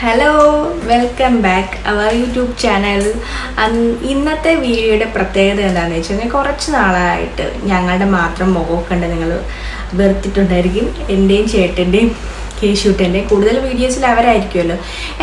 Hello welcome back our YouTube channel ഇന്നത്തെ വീഡിയോയുടെ പ്രത്യേകത എന്താണെന്ന് വെച്ച് കഴിഞ്ഞാൽ കുറച്ച് നാളായിട്ട് ഞങ്ങളുടെ മാത്രം മുഖമൊക്കെ കണ്ട് നിങ്ങൾ വെറുത്തിട്ടുണ്ടായിരിക്കും. എന്റെയും ചേട്ടന്റെയും കേശൂട്ടന്റെ കൂടുതൽ വീഡിയോസിൽ അവരായിരിക്കുമല്ലോ.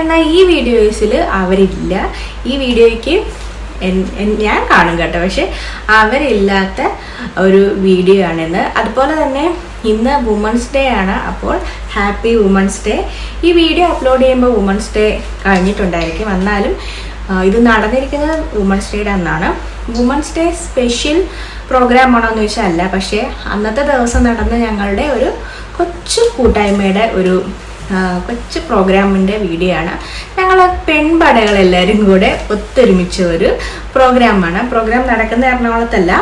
എന്നാൽ ഈ വീഡിയോസിൽ അവരില്ല. ഈ വീഡിയോയ്ക്ക് ഞാൻ കാണും കേട്ടോ. പക്ഷെ അവരില്ലാത്ത ഒരു വീഡിയോ ആണിന്ന്. അതുപോലെ തന്നെ ഇന്ന് വുമൻസ് ഡേ ആണ്. അപ്പോൾ ഹാപ്പി വുമൻസ് ഡേ ഈ വീഡിയോ അപ്ലോഡ് ചെയ്യുമ്പോൾ വുമൻസ് ഡേ കഴിഞ്ഞിട്ടുണ്ടായിരിക്കും. എന്നാലും ഇത് നടന്നിരിക്കുന്നത് വുമൻസ് ഡേയുടെ അന്നാണ്. വുമൻസ് ഡേ സ്പെഷ്യൽ പ്രോഗ്രാം ആണോ എന്ന് ചോദിച്ചാൽ അല്ല. പക്ഷേ അന്നത്തെ ദിവസം നടന്ന ഞങ്ങളുടെ ഒരു കൊച്ചു കൂട്ടായ്മയുടെ ഒരു കൊച്ചു പ്രോഗ്രാമിന്റെ വീഡിയോ ആണ് ഞങ്ങൾ പെൺപടകളെല്ലാവരും കൂടെ ഒത്തൊരുമിച്ച ഒരു പ്രോഗ്രാമാണ്. പ്രോഗ്രാം നടക്കുന്ന എറണാകുളത്തല്ല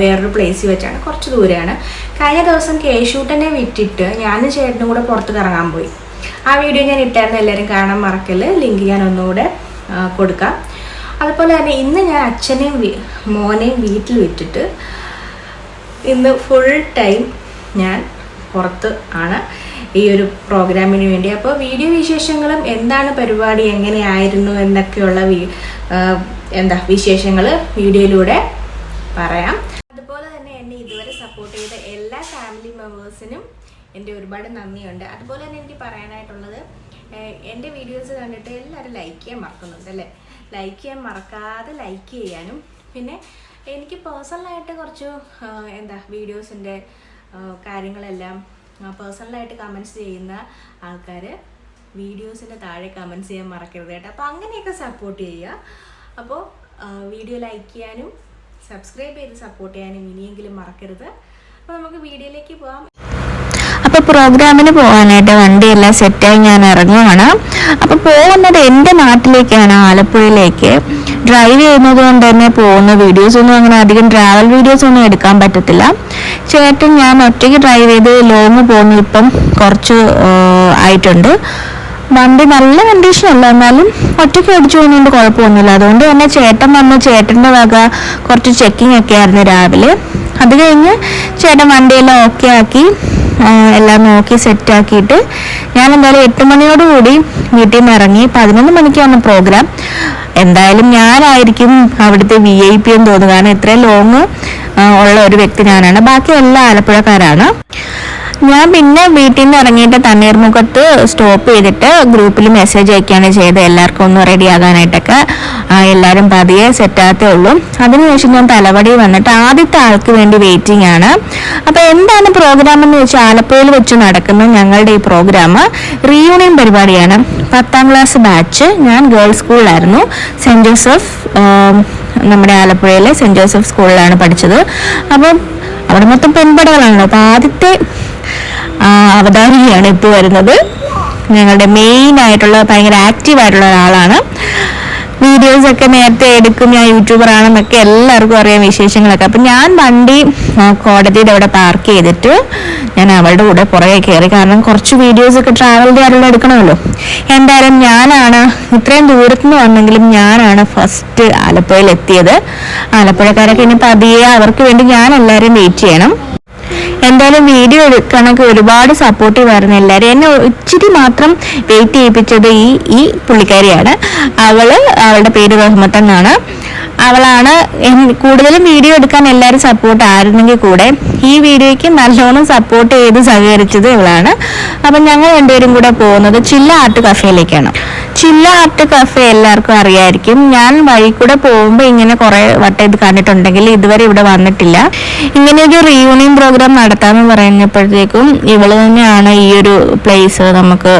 വേറൊരു പ്ലേസിൽ വെച്ചാണ്. കുറച്ച് ദൂരെയാണ്. കഴിഞ്ഞ ദിവസം കേശൂട്ടനെ വിറ്റിട്ട് ഞാനും ചേട്ടനും കൂടെ പുറത്ത് കറങ്ങാൻ പോയി. ആ വീഡിയോ ഞാൻ ഇട്ടായിരുന്നു. എല്ലാവരും കാണാൻ മറക്കൽ. ലിങ്ക് ഞാൻ ഒന്നുകൂടെ കൊടുക്കാം. അതുപോലെ തന്നെ ഇന്ന് ഞാൻ അച്ഛനെയും മോനെയും വീട്ടിൽ വിറ്റിട്ട് ഇന്ന് ഫുൾ ടൈം ഞാൻ പുറത്ത് ആണ്. ഈ ഒരു പ്രോഗ്രാമിന് വേണ്ടി. അപ്പോൾ വീഡിയോ വിശേഷങ്ങളും എന്താണ് പരിപാടി എങ്ങനെയായിരുന്നു എന്നൊക്കെയുള്ള എന്താ വിശേഷങ്ങൾ വീഡിയോയിലൂടെ പറയാം. അതുപോലെ തന്നെ എന്നെ ഇതുവരെ സപ്പോർട്ട് ചെയ്ത എല്ലാ ഫാമിലി മെമ്പേഴ്സിനും എന്റെ ഒരുപാട് നന്ദിയുണ്ട്. അതുപോലെ തന്നെ എനിക്ക് പറയാനായിട്ടുള്ളത് എന്റെ വീഡിയോസ് കണ്ടിട്ട് എല്ലാവരും ലൈക്ക് ചെയ്യാൻ മറക്കുന്നുണ്ട് അല്ലേ? ലൈക്ക് ചെയ്യാൻ മറക്കാതെ ലൈക്ക് ചെയ്യാനും. പിന്നെ എനിക്ക് പേഴ്സണലായിട്ട് കുറച്ച് എന്താ വീഡിയോസിന്റെ കാര്യങ്ങളെല്ലാം പേഴ്സണലായിട്ട് കമൻസ് ചെയ്യുന്ന ആൾക്കാർ വീഡിയോസിന്റെ താഴെ കമൻസ് ചെയ്യാൻ മറക്കരുത് കേട്ടോ. അപ്പോൾ അങ്ങനെയൊക്കെ സപ്പോർട്ട് ചെയ്യുക. അപ്പോൾ വീഡിയോ ലൈക്ക് ചെയ്യാനും സബ്സ്ക്രൈബ് ചെയ്ത് സപ്പോർട്ട് ചെയ്യാനും ഇനിയെങ്കിലും മറക്കരുത്. അപ്പോൾ നമുക്ക് വീഡിയോയിലേക്ക് പോകാം അപ്പോൾ പ്രോഗ്രാമിന് പോകാനായിട്ട് വണ്ടിയെല്ലാം സെറ്റായി ഞാൻ ഇറങ്ങുവാണ്. അപ്പോൾ പോകുന്നത് എന്റെ നാട്ടിലേക്കാണ് ആലപ്പുഴയിലേക്ക്. ഡ്രൈവ് ചെയ്യുന്നത് കൊണ്ട് തന്നെ പോകുന്ന വീഡിയോസ് ഒന്നും അങ്ങനെ അധികം ട്രാവൽ വീഡിയോസ് ഒന്നും എടുക്കാൻ പറ്റത്തില്ല. ചേട്ടൻ ഞാൻ ഒറ്റയ്ക്ക് ഡ്രൈവ് ചെയ്ത് ലോങ് പോകുന്നു ഇപ്പം കുറച്ച് ആയിട്ടുണ്ട്. വണ്ടി നല്ല കണ്ടീഷനല്ല എന്നാലും ഒറ്റയ്ക്ക് ഓടിച്ചു പോകുന്നതുകൊണ്ട് കുഴപ്പമൊന്നുമില്ല. അതുകൊണ്ട് തന്നെ ചേട്ടൻ വന്ന് ചേട്ടന്റെ വക കുറച്ച് ചെക്കിംഗ് ഒക്കെ ആയിരുന്നു രാവിലെ. അത് കഴിഞ്ഞ് ചേട്ടൻ വണ്ടിയെല്ലാം ഓക്കെ ആക്കി എല്ലാം നോക്കി സെറ്റ് ആക്കിയിട്ട് ഞാൻ എന്തായാലും എട്ട് മണിയോടുകൂടി വീട്ടിൽ നിന്ന് ഇറങ്ങി. പതിനൊന്ന് മണിക്കാണ് പ്രോഗ്രാം എന്തായാലും ഞാനായിരിക്കും അവിടുത്തെ വി ഐ പി എന്ന് തോന്നുന്നു. കാരണം ഇത്രയും ലോങ് ഉള്ള ഒരു വ്യക്തി ഞാനാണ്. ബാക്കി എല്ലാ ആലപ്പുഴക്കാരാണ്. ഞാൻ പിന്നെ വീട്ടിൽ നിന്ന് ഇറങ്ങിയിട്ട് തണ്ണീർമുഖത്ത് സ്റ്റോപ്പ് ചെയ്തിട്ട് ഗ്രൂപ്പിൽ മെസ്സേജ് അയക്കുകയാണ് ചെയ്തത്. എല്ലാവർക്കും ഒന്ന് റെഡി ആകാനായിട്ടൊക്കെ. എല്ലാവരും പതിയെ സെറ്റാകത്തേ ഉള്ളൂ. അതിനുശേഷം ഞാൻ തലവടി വന്നിട്ട് ആദ്യത്തെ ആൾക്ക് വേണ്ടി വെയിറ്റിംഗ് ആണ്. അപ്പോൾ എന്താണ് പ്രോഗ്രാം എന്ന് വെച്ചാൽ ആലപ്പുഴയിൽ വെച്ച് നടക്കുന്ന ഞങ്ങളുടെ ഈ പ്രോഗ്രാം റീയൂണിയൻ പരിപാടിയാണ്. പത്താം ക്ലാസ് ബാച്ച് ഞാൻ ഗേൾസ് സ്കൂളിലായിരുന്നു സെന്റ് ജോസഫ് നമ്മുടെ ആലപ്പുഴയിലെ സെന്റ് ജോസഫ് സ്കൂളിലാണ് പഠിച്ചത്. അപ്പം അവിടെ മൊത്തം പെൺപടകളാണല്ലോ. അപ്പോൾ ആദ്യത്തെ അവതാരികയാണ് ഇപ്പോൾ വരുന്നത്. ഞങ്ങളുടെ മെയിൻ ആയിട്ടുള്ള ഭയങ്കര ആക്റ്റീവ് ആയിട്ടുള്ള ഒരാളാണ്. വീഡിയോസ് ഒക്കെ നേരത്തെ എടുക്കും. ഞാൻ യൂട്യൂബർ ആണെന്നൊക്കെ എല്ലാവർക്കും അറിയാം വിശേഷങ്ങളൊക്കെ. അപ്പം ഞാൻ വണ്ടി കോടതിയുടെ അവിടെ പാർക്ക് ചെയ്തിട്ട് ഞാൻ അവളുടെ കൂടെ പുറകെ കയറി കാരണം കുറച്ച് വീഡിയോസ് ഒക്കെ ചെയ്യാറുള്ള എടുക്കണമല്ലോ. എന്തായാലും ഞാനാണ് ഇത്രയും ദൂരത്ത് നിന്ന് വന്നെങ്കിലും ഞാനാണ് ഫസ്റ്റ് ആലപ്പുഴയിൽ എത്തിയത് ആലപ്പുഴക്കാരൊക്കെ ഇനി പതിയെ അവർക്ക് വേണ്ടി ഞാൻ എല്ലാവരും വെയിറ്റ് ചെയ്യണം. എന്തായാലും വീഡിയോ എടുക്കണമെങ്കിൽ ഒരുപാട് സപ്പോർട്ടീവ് ആയിരുന്നു എല്ലാവരും. എന്നെ ഇച്ചിരി മാത്രം വെയിറ്റ് ചെയ്യിപ്പിച്ചത് ഈ ഈ പുള്ളിക്കാരിയാണ്. അവൾ അവളുടെ പേര് റഹ്മത്ത് എന്നാണ്. അവളാണ് കൂടുതലും വീഡിയോ എടുക്കാൻ എല്ലാവരും സപ്പോർട്ട് ആയിരുന്നെങ്കിൽ കൂടെ ഈ വീഡിയോയ്ക്ക് നല്ലോണം സപ്പോർട്ട് ചെയ്ത് സഹകരിച്ചത് ഇവളാണ്. അപ്പം ഞങ്ങൾ രണ്ടുപേരും കൂടെ പോകുന്നത് ചില്ല ആർട്ട് കഫേയിലേക്കാണ് ചില്ല ആർട്ട് കഫേ എല്ലാവർക്കും അറിയായിരിക്കും. ഞാൻ വഴി കൂടെ പോകുമ്പോൾ ഇങ്ങനെ കുറെ വട്ടം ഇത് കണ്ടിട്ടുണ്ടെങ്കിൽ ഇതുവരെ ഇവിടെ വന്നിട്ടില്ല. ഇങ്ങനെ ഒരു റീയൂണിയൻ പ്രോഗ്രാം നടത്താമെന്ന് പറഞ്ഞപ്പോഴത്തേക്കും ഇവൾ തന്നെയാണ് ഈ ഒരു പ്ലേസ് നമുക്ക്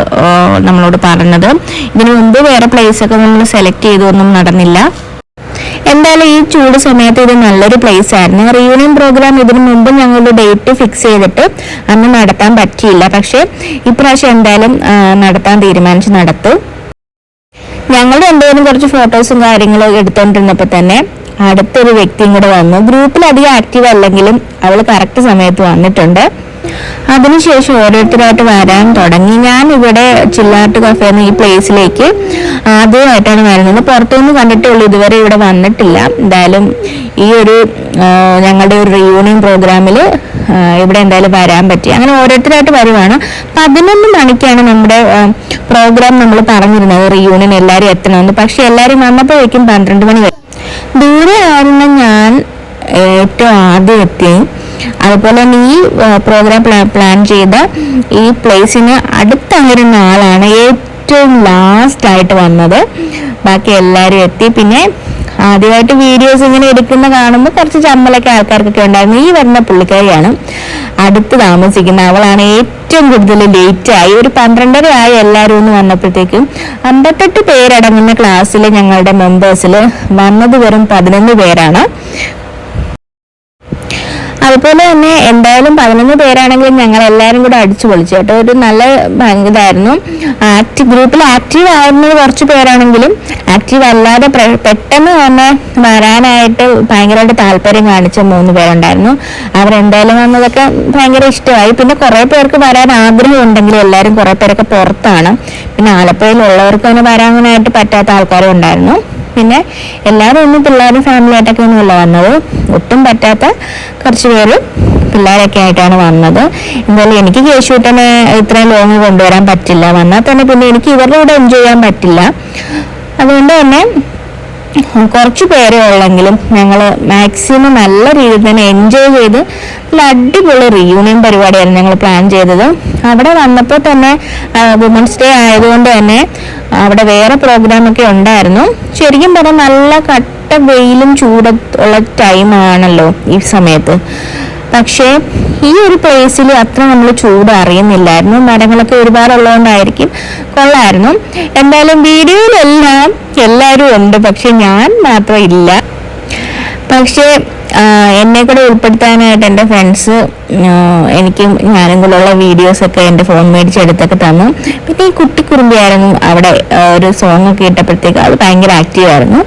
നമ്മളോട് പറഞ്ഞത്. ഇതിനു മുമ്പ് വേറെ പ്ലേസ് ഒക്കെ നമ്മൾ സെലക്ട് ചെയ്തൊന്നും നടന്നില്ല. എന്തായാലും ഈ ചൂട് സമയത്ത് ഇത് നല്ലൊരു പ്ലേസ് ആയിരുന്നു. റീയൂണിയൻ പ്രോഗ്രാം ഇതിനു മുമ്പ് ഞങ്ങൾ ഡേറ്റ് ഫിക്സ് ചെയ്തിട്ട് അന്ന് നടത്താൻ പറ്റിയില്ല. പക്ഷേ ഇപ്രാവശ്യം എന്തായാലും നടത്താൻ തീരുമാനിച്ച് നടത്തും. ഞങ്ങൾ രണ്ടുപേരും കുറച്ച് ഫോട്ടോസും കാര്യങ്ങളും എടുത്തോണ്ടിരുന്നപ്പോൾ തന്നെ അടുത്തൊരു വ്യക്തിയും കൂടെ വന്നു. ഗ്രൂപ്പിൽ അധികം ആക്റ്റീവ് അല്ലെങ്കിലും അവൾ കറക്റ്റ് സമയത്ത് വന്നിട്ടുണ്ട്. അതിനുശേഷം ഓരോരുത്തരായിട്ട് വരാൻ തുടങ്ങി. ഞാൻ ഇവിടെ ചില്ലാർട്ട് കഫേന്ന് ഈ പ്ലേസിലേക്ക് ആദ്യമായിട്ടാണ് വരുന്നത്. പുറത്തുനിന്ന് കണ്ടിട്ടേ ഉള്ളൂ ഇതുവരെ ഇവിടെ വന്നിട്ടില്ല. എന്തായാലും ഈ ഒരു ഞങ്ങളുടെ ഒരു റിയൂണിയൻ പ്രോഗ്രാമിൽ ഇവിടെ എന്തായാലും വരാൻ പറ്റി. അങ്ങനെ ഓരോരുത്തരായിട്ട് വരുവാണ്. പതിനൊന്ന് മണിക്കാണ് നമ്മുടെ പ്രോഗ്രാം നമ്മൾ പറഞ്ഞിരുന്നത്. റിയൂണിയൻ എല്ലാവരും എത്തണമെന്ന്. പക്ഷെ എല്ലാവരും വന്നപ്പോഴേക്കും പന്ത്രണ്ട് മണി വരും. ദൂരെ ആയിരുന്ന ഞാൻ ഏറ്റവും ആദ്യം എത്തി. അതുപോലെ തന്നെ ഈ പ്രോഗ്രാം പ്ലാൻ ചെയ്ത ഈ പ്ലേസിന് അടുത്തങ്ങിരുന്ന ആളാണ്. ഏറ്റവും ലാസ്റ്റ് ആയിട്ട് വന്നത്. ബാക്കി എല്ലാവരും എത്തി. പിന്നെ ആദ്യമായിട്ട് വീഡിയോസ് ഇങ്ങനെ എടുക്കുന്ന കാണുമ്പോൾ കുറച്ച് ചമ്മലൊക്കെ ആൾക്കാർക്കൊക്കെ ഉണ്ടായിരുന്നു. ഈ വരുന്ന പുള്ളിക്കാരിയാണ് അടുത്ത് താമസിക്കുന്ന അവളാണ് ഏറ്റവും കൂടുതൽ ലേറ്റ് ആയി. ഒരു പന്ത്രണ്ടര ആയി എല്ലാവരും ഒന്ന് വന്നപ്പോഴത്തേക്കും അമ്പത്തെട്ട് പേരടങ്ങുന്ന ക്ലാസ്സിൽ ഞങ്ങളുടെ മെമ്പേഴ്സിൽ വന്നത് വെറും പതിനൊന്ന് പേരാണ്. അതുപോലെ തന്നെ എന്തായാലും പതിനൊന്ന് പേരാണെങ്കിലും ഞങ്ങൾ എല്ലാവരും കൂടെ അടിച്ചു പൊളിച്ചു കേട്ടോ. ഒരു നല്ല ഇതായിരുന്നു. ആക്റ്റീവ് ഗ്രൂപ്പിൽ ആക്റ്റീവ് ആയിരുന്നത് കുറച്ച് പേരാണെങ്കിലും ആക്റ്റീവ് അല്ലാതെ പെട്ടെന്ന് തന്നെ വരാനായിട്ട് ഭയങ്കരമായിട്ട് താല്പര്യം കാണിച്ച മൂന്ന് പേരുണ്ടായിരുന്നു. അവരെന്തായാലും വന്നതൊക്കെ ഭയങ്കര ഇഷ്ടമായി. പിന്നെ കുറേ പേർക്ക് വരാൻ ആഗ്രഹം ഉണ്ടെങ്കിലും എല്ലാവരും കുറേ പേരൊക്കെ പുറത്താണ്. പിന്നെ ആലപ്പുഴയിലുള്ളവർക്ക് തന്നെ വരാനായിട്ട് പറ്റാത്ത ആൾക്കാരും ഉണ്ടായിരുന്നു. പിന്നെ എല്ലാവരും ഒന്നും പിള്ളേരും ഫാമിലി ആയിട്ടൊക്കെ ഒന്നുമല്ല വന്നത്? ഒട്ടും പറ്റാത്ത കുറച്ച് പേര് പിള്ളേരൊക്കെ ആയിട്ടാണ് വന്നത്. എന്തായാലും എനിക്ക് കേശുട്ടനെ ഇത്രയും ലോങ് കൊണ്ടുവരാൻ പറ്റില്ല. വന്നാൽ തന്നെ പിന്നെ എനിക്ക് ഇവരുടെ കൂടെ എൻജോയ് ചെയ്യാൻ പറ്റില്ല. അതുകൊണ്ട് തന്നെ കുറച്ച് പേരേ ഉള്ളെങ്കിലും ഞങ്ങൾ മാക്സിമം നല്ല രീതിയിൽ തന്നെ എൻജോയ് ചെയ്ത് നല്ല അടിപൊളി റീയൂണിയൻ പരിപാടിയായിരുന്നു ഞങ്ങൾ പ്ലാൻ ചെയ്തത്. അവിടെ വന്നപ്പോൾ തന്നെ വുമൻസ് ഡേ ആയതുകൊണ്ട് തന്നെ അവിടെ വേറെ പ്രോഗ്രാമൊക്കെ ഉണ്ടായിരുന്നു. ശരിക്കും പറഞ്ഞാൽ നല്ല കട്ട വെയിലും ചൂടുള്ള ടൈമാണല്ലോ ഈ സമയത്ത്. പക്ഷേ ഈ ഒരു പ്ലേസിൽ അത്ര നമ്മൾ ചൂട് അറിയുന്നില്ലായിരുന്നു. മരങ്ങളൊക്കെ ഒരുപാടുള്ളതുകൊണ്ടായിരിക്കും കൊള്ളായിരുന്നു. എന്തായാലും വീഡിയോയിലെല്ലാം എല്ലാവരും ഉണ്ട്. പക്ഷെ ഞാൻ മാത്രം ഇല്ല. പക്ഷേ എന്നെ കൂടെ ഉൾപ്പെടുത്താനായിട്ട് എന്റെ ഫ്രണ്ട്സ് എനിക്ക് ഞാനും കൂടെ ഉള്ള വീഡിയോസൊക്കെ എന്റെ ഫോൺ മേടിച്ചെടുത്തൊക്കെ തന്നു. പിന്നെ ഈ കുട്ടിക്കുറുമ്പിയായിരുന്നു. അവിടെ ഒരു സോങ് ഒക്കെ ഇട്ടപ്പോഴത്തേക്ക് അത് ഭയങ്കര ആക്റ്റീവ് ആയിരുന്നു.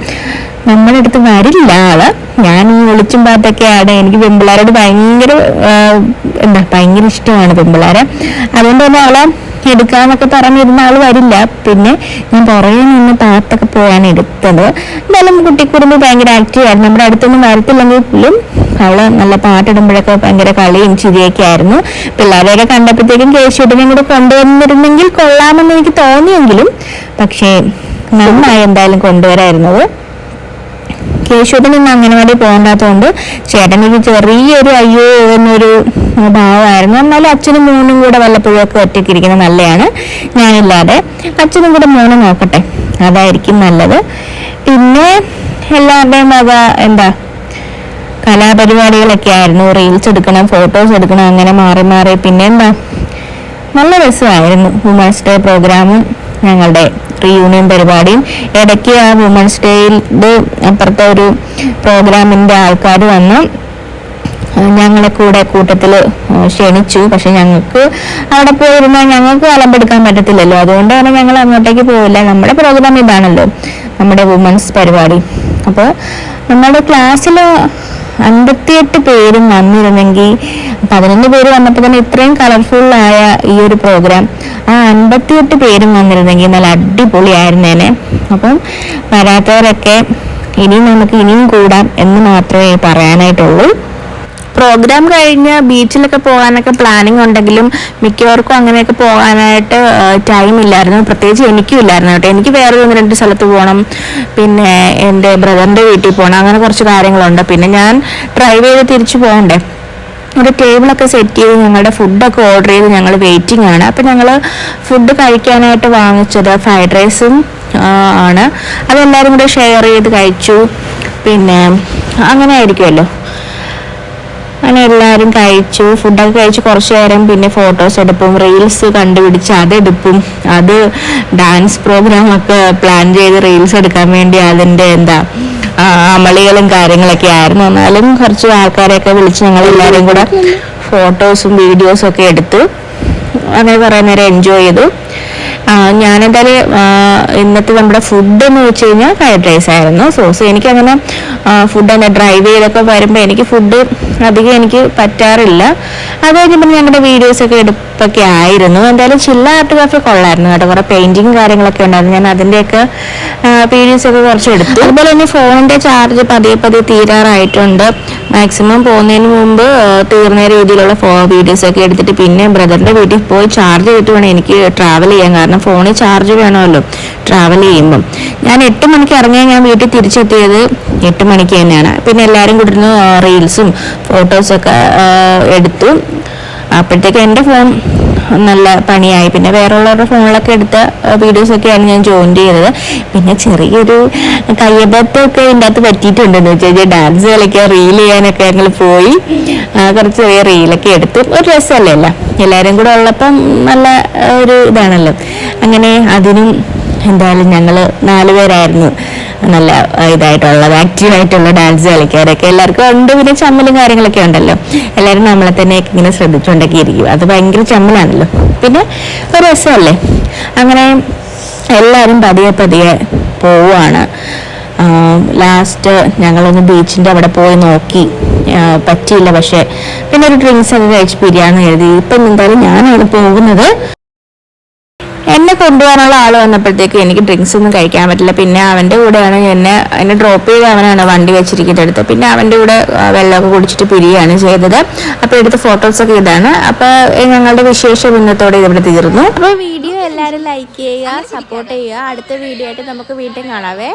നമ്മുടെ അടുത്ത് വരില്ല ആൾ. ഞാൻ ഈ ഒളിച്ചും പാത്തൊക്കെയാണ് എനിക്ക് പെമ്പിള്ളാരോട് ഭയങ്കര എന്താ ഭയങ്കര ഇഷ്ടമാണ് പെമ്പിള്ളാരെ. അതുകൊണ്ട് തന്നെ ആളെ എടുക്കാന്നൊക്കെ പറഞ്ഞിരുന്ന ആൾ വരില്ല. പിന്നെ ഞാൻ പുറകെ നിന്ന് പാത്തൊക്കെ പോകാൻ എടുത്തത്. എന്തായാലും കുട്ടിക്കുറുമ്പ് ഭയങ്കര ആക്റ്റീവ് ആയിരുന്നു. നമ്മുടെ അടുത്തൊന്നും വരത്തില്ലെങ്കിൽ പോലും അവൾ നല്ല പാട്ടിടുമ്പോഴൊക്കെ ഭയങ്കര കളിയും ചിരിയൊക്കെ ആയിരുന്നു. പിള്ളേരെയൊക്കെ കണ്ടപ്പോഴത്തേക്കും കേശുട്ടിനെയും കൂടെ കൊണ്ടുവന്നിരുന്നെങ്കിൽ കൊള്ളാമെന്ന് എനിക്ക് തോന്നിയെങ്കിലും പക്ഷേ നന്നായി എന്തായാലും കൊണ്ടുവരായിരുന്നത്. കേശുവിന് ഇന്ന് അംഗനവാടി പോകാത്തതുകൊണ്ട് ചേട്ടനൊരു ചെറിയൊരു അയ്യോ എന്നൊരു ഭാവമായിരുന്നു. എന്നാലും അച്ഛനും മോനും കൂടെ വല്ലപ്പോഴും ഒക്കെ ഒറ്റയ്ക്ക് ഇരിക്കുന്നത് നല്ലതാണ്. ഞാനില്ലാതെ അച്ഛനും കൂടെ മോനെ നോക്കട്ടെ. അതായിരിക്കും നല്ലത്. പിന്നെ എല്ലാവരുടെയും വക എന്താ കലാപരിപാടികളൊക്കെ ആയിരുന്നു. റീൽസ് എടുക്കണം ഫോട്ടോസ് എടുക്കണം അങ്ങനെ മാറി മാറി. പിന്നെ എന്താ നല്ല രസമായിരുന്നു. വുമൻസ് ഡേ പ്രോഗ്രാമും ഞങ്ങളുടെ റീയൂണിയൻ പരിപാടിയും. ഇടയ്ക്ക് ആ വുമൻസ് ഡേയിൽ അപ്പുറത്തെ ഒരു പ്രോഗ്രാമിന്റെ ആൾക്കാർ വന്ന്. ഞങ്ങളെ കൂടെ കൂട്ടത്തിൽ ക്ഷണിച്ചു. പക്ഷെ ഞങ്ങൾക്ക് അവിടെ പോയിരുന്നാൽ ഞങ്ങൾക്ക് അലമ്പെടുക്കാൻ പറ്റത്തില്ലല്ലോ. അതുകൊണ്ട് തന്നെ ഞങ്ങൾ അങ്ങോട്ടേക്ക് പോവില്ല. നമ്മുടെ പ്രോഗ്രാം ഇതാണല്ലോ. നമ്മുടെ വുമൻസ് പരിപാടി. അപ്പോൾ നമ്മുടെ ക്ലാസ്സിൽ അൻപത്തിയെട്ട് പേരും വന്നിരുന്നെങ്കിൽ പതിനൊന്ന് പേര് വന്നപ്പോൾ തന്നെ ഇത്രയും കളർഫുൾ ആയ ഈ ഒരു പ്രോഗ്രാം ആ അൻപത്തിയെട്ട് പേരും വന്നിരുന്നെങ്കിൽ നല്ല അടിപൊളിയായിരുന്നേനെ. അപ്പം വരാത്തവരൊക്കെ ഇനിയും നമുക്ക് ഇനിയും കൂടാം എന്ന് മാത്രമേ പറയാനായിട്ടുള്ളൂ. പ്രോഗ്രാം കഴിഞ്ഞ് ബീച്ചിലൊക്കെ പോകാനൊക്കെ പ്ലാനിങ് ഉണ്ടെങ്കിലും മിക്കവർക്കും അങ്ങനെയൊക്കെ പോകാനായിട്ട് ടൈം ഇല്ലായിരുന്നു. പ്രത്യേകിച്ച് എനിക്കും ഇല്ലായിരുന്നു കേട്ടോ. എനിക്ക് വേറെ ഒന്ന് രണ്ട് സ്ഥലത്ത് പോകണം പിന്നെ എന്റെ ബ്രദറിന്റെ വീട്ടിൽ പോകണം അങ്ങനെ കുറച്ച് കാര്യങ്ങളുണ്ട്. പിന്നെ ഞാൻ ഡ്രൈവ് ചെയ്ത് തിരിച്ചു പോകണ്ടേ? ഒരു ടേബിളൊക്കെ സെറ്റ് ചെയ്ത് ഞങ്ങളുടെ ഫുഡൊക്കെ ഓർഡർ ചെയ്ത് ഞങ്ങൾ വെയിറ്റിംഗ് ആണ്. അപ്പം ഞങ്ങൾ ഫുഡ് കഴിക്കാനായിട്ട് വാങ്ങിച്ചത് ഫ്രൈഡ് റൈസും ആണ്. അതെല്ലാവരും കൂടെ ഷെയർ ചെയ്ത് കഴിച്ചു. പിന്നെ അങ്ങനെ ആയിരിക്കുമല്ലോ. അങ്ങനെ എല്ലാവരും കഴിച്ചു ഫുഡൊക്കെ കഴിച്ച് കുറച്ച് നേരം പിന്നെ ഫോട്ടോസ് എടുപ്പും റീൽസ് കണ്ടുപിടിച്ച് അതെടുപ്പും അത് ഡാൻസ് പ്രോഗ്രാം ഒക്കെ പ്ലാൻ ചെയ്ത് റീൽസ് എടുക്കാൻ വേണ്ടി അതിന്റെ എന്താ അമളികളും കാര്യങ്ങളൊക്കെ ആയിരുന്നു. എന്നാലും കുറച്ച് ആൾക്കാരെയൊക്കെ വിളിച്ച് ഞങ്ങൾ എല്ലാവരും കൂടെ ഫോട്ടോസും വീഡിയോസും ഒക്കെ എടുത്ത് അങ്ങനെ കുറേ നേരം എൻജോയ് ചെയ്തു. ഞാനെന്തായാലും ഇന്നത്തെ നമ്മുടെ ഫുഡ് എന്ന് വെച്ച് കഴിഞ്ഞാൽ ഫ്രൈഡ് റൈസ് ആയിരുന്നു. സോസ് എനിക്കങ്ങനെ ഫുഡ് എന്താ ഡ്രൈവ് ചെയ്തൊക്കെ വരുമ്പോൾ എനിക്ക് ഫുഡ് അധികം എനിക്ക് പറ്റാറില്ല. അത് കഴിഞ്ഞപ്പോൾ ഞങ്ങളുടെ വീഡിയോസൊക്കെ എടുപ്പൊക്കെ ആയിരുന്നു. എന്തായാലും ചില്ല ആർട്ട് കാഫെ കൊള്ളായിരുന്നു കേട്ടോ. കുറേ പെയിന്റിങ് കാര്യങ്ങളൊക്കെ ഉണ്ടായിരുന്നു. ഞാൻ അതിന്റെയൊക്കെ ഒക്കെ കുറച്ച് എടുത്തു. അതുപോലെ തന്നെ ഫോണിന്റെ ചാർജ് പതിയെ പതിയെ തീരാറായിട്ടുണ്ട്. മാക്സിമം പോകുന്നതിന് മുമ്പ് തീർന്ന രീതിയിലുള്ള ഫോ വീഡിയോസ് ഒക്കെ എടുത്തിട്ട് പിന്നെ ബ്രദറിന്റെ വീട്ടിൽ പോയി ചാർജ് ചെയ്തിട്ട് വേണം എനിക്ക് ട്രാവൽ ചെയ്യാൻ. കാരണം ഫോണിൽ ചാർജ് വേണമല്ലോ ട്രാവൽ ചെയ്യുമ്പം. ഞാൻ എട്ട് മണിക്ക് ഇറങ്ങിയാൽ ഞാൻ വീട്ടിൽ തിരിച്ചെത്തിയത് എട്ട് മണിക്ക് തന്നെയാണ്. പിന്നെ എല്ലാവരും കൂടി റീൽസും ഫോട്ടോസൊക്കെ എടുത്തു. അപ്പോഴത്തേക്ക് എന്റെ ഫോൺ നല്ല പണിയായി. പിന്നെ വേറെയുള്ളവരുടെ ഫോണിലൊക്കെ എടുത്ത വീഡിയോസൊക്കെയാണ് ഞാൻ ജോയിൻ ചെയ്തത്. പിന്നെ ചെറിയൊരു കയ്യബത്തൊക്കെ ഇതിന്റെ അകത്ത് പറ്റിയിട്ടുണ്ടെന്ന് വെച്ച് കഴിഞ്ഞാൽ ഡാൻസ് കളിക്കാൻ റീൽ ചെയ്യാനൊക്കെ ഞങ്ങൾ പോയി. കുറച്ച് ചെറിയ റീലൊക്കെ എടുത്തു. ഒരു രസമല്ലേ അല്ല എല്ലാവരും കൂടെ ഉള്ളപ്പം നല്ല ഒരു ഇതാണല്ലോ. അങ്ങനെ അതിനും എന്തായാലും ഞങ്ങൾ നാലുപേരായിരുന്നു നല്ല ഇതായിട്ടുള്ള ആക്റ്റീവ് ആയിട്ടുള്ള ഡാൻസ് കളിക്കാരൊക്കെ എല്ലാവർക്കും ഉണ്ട്. പിന്നെ ചമ്മലും കാര്യങ്ങളൊക്കെ ഉണ്ടല്ലോ. എല്ലാവരും നമ്മളെ തന്നെ ഇങ്ങനെ ശ്രദ്ധിച്ചുകൊണ്ടൊക്കെ ഇരിക്കും. അത് ഭയങ്കര ചമ്മലാണല്ലോ. പിന്നെ ഒരു രസമല്ലേ? അങ്ങനെ എല്ലാവരും പതിയെ പതിയെ പോവാണ് ലാസ്റ്റ് ഞങ്ങളൊന്ന് ബീച്ചിന്റെ അവിടെ പോയി നോക്കി. പറ്റിയില്ല പക്ഷേ. പിന്നെ ഒരു ഡ്രിങ്ക്സ് ഒക്കെ കഴിച്ച് പിരിയാന്ന് എഴുതി. ഇപ്പം എന്തായാലും ഞാനാണ് പോകുന്നത്. എന്നെ കൊണ്ടുപോകാനുള്ള ആൾ വന്നപ്പോഴത്തേക്ക് എനിക്ക് ഡ്രിങ്ക്സ് ഒന്നും കഴിക്കാൻ പറ്റില്ല. പിന്നെ അവന്റെ കൂടെയാണ് എന്നെ എന്നെ ഡ്രോപ്പ് ചെയ്ത് അവനാണ് വണ്ടി വെച്ചിരിക്കുന്നത് പിന്നെ അവന്റെ കൂടെ വെള്ളമൊക്കെ കുടിച്ചിട്ട് പിരിയാണ് ചെയ്തത്. അപ്പോൾ എടുത്ത ഫോട്ടോസൊക്കെ ഇതാണ്. അപ്പോൾ ഞങ്ങളുടെ വിശേഷം ഇന്നത്തോടെ ഇതിവിടെ തീർന്നു. അപ്പോൾ വീഡിയോ എല്ലാവരും ലൈക്ക് ചെയ്യുക സപ്പോർട്ട് ചെയ്യുക. അടുത്ത വീഡിയോ ആയിട്ട് നമുക്ക് വീണ്ടും കാണാവേ.